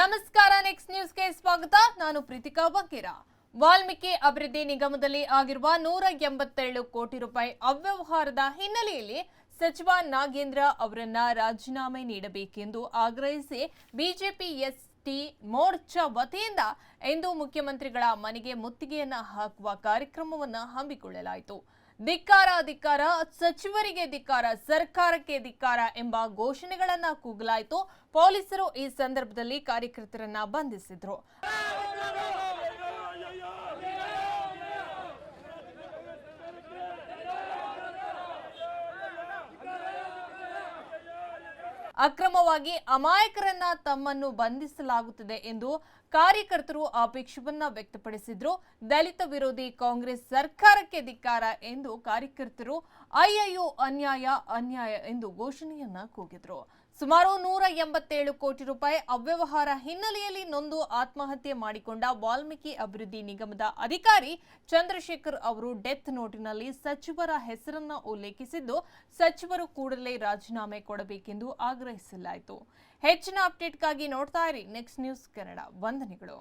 ನಮಸ್ಕಾರ ನೆಕ್ಸ್ಟ್ ನ್ಯೂಸ್ಗೆ ಸ್ವಾಗತ. ನಾನು ಪ್ರೀತಿಕಾ ಬಕೀರ ವಾಲ್ಮೀಕಿ ಅಭಿವೃದ್ಧಿ ನಿಗಮದಲ್ಲಿ ಆಗಿರುವ ನೂರ ಎಂಬತ್ತೇಳು ಕೋಟಿ ರೂಪಾಯಿ ಅವ್ಯವಹಾರದ ಹಿನ್ನೆಲೆಯಲ್ಲಿ ಸಚಿವ ನಾಗೇಂದ್ರ ಅವರನ್ನ ರಾಜೀನಾಮೆ ನೀಡಬೇಕೆಂದು ಆಗ್ರಹಿಸಿ ಬಿಜೆಪಿ ಎಸ್ ಟಿ ಮೋರ್ಚಾ ವತಿಯಿಂದ ಇಂದು ಮುಖ್ಯಮಂತ್ರಿಗಳ ಮನೆಗೆ ಮುತ್ತಿಗೆಯನ್ನ ಹಾಕುವ ಕಾರ್ಯಕ್ರಮವನ್ನು ಹಮ್ಮಿಕೊಳ್ಳಲಾಯಿತು. ಧಿಕ್ಕಾರ ಧಿಕ್ಕಾರ ಸಚಿವರಿಗೆ ಧಿಕ್ಕಾರ ಸರ್ಕಾರಕ್ಕೆ ಧಿಕ್ಕಾರ ಎಂಬ ಘೋಷಣೆಗಳನ್ನ ಕೂಗಲಾಯಿತು. ಪೊಲೀಸರು ಈ ಸಂದರ್ಭದಲ್ಲಿ ಕಾರ್ಯಕರ್ತರನ್ನ ಬಂಧಿಸಿದ್ರು. ಅಕ್ರಮವಾಗಿ ಅಮಾಯಕರನ್ನ ತಮ್ಮನ್ನು ಬಂಧಿಸಲಾಗುತ್ತಿದೆ ಎಂದು ಕಾರ್ಯಕರ್ತರು ಆಪೇಕ್ಷವನ್ನ ವ್ಯಕ್ತಪಡಿಸಿದ್ರು. ದಲಿತ ವಿರೋಧಿ ಕಾಂಗ್ರೆಸ್ ಸರ್ಕಾರಕ್ಕೆ ಧಿಕ್ಕಾರ ಎಂದು ಕಾರ್ಯಕರ್ತರು ಅಯ್ಯಯ್ಯೋ ಅನ್ಯಾಯ ಅನ್ಯಾಯ ಎಂದು ಘೋಷಣೆಯನ್ನ ಕೂಗಿದ್ರು. ಸುಮಾರು ನೂರ ಎಂಬತ್ತೇಳು ಕೋಟಿ ರೂಪಾಯಿ ಅವ್ಯವಹಾರ ಹಿನ್ನೆಲೆಯಲ್ಲಿ ನೊಂದು ಆತ್ಮಹತ್ಯೆ ಮಾಡಿಕೊಂಡ ವಾಲ್ಮೀಕಿ ಅಭಿವೃದ್ಧಿ ನಿಗಮದ ಅಧಿಕಾರಿ ಚಂದ್ರಶೇಖರ್ ಅವರು ಡೆತ್ ನೋಟಿನಲ್ಲಿ ಸಚಿವರ ಹೆಸರನ್ನ ಉಲ್ಲೇಖಿಸಿದ್ದು, ಸಚಿವರು ಕೂಡಲೇ ರಾಜೀನಾಮೆ ಕೊಡಬೇಕೆಂದು ಆಗ್ರಹಿಸಲಾಯಿತು. ಹೆಚ್ಚಿನ ಅಪ್ಡೇಟ್ಗಾಗಿ ನೋಡ್ತಾ ಇರಿ ನೆಕ್ಸ್ಟ್ ನ್ಯೂಸ್ ಕನ್ನಡ. ವಂದನೆಗಳು.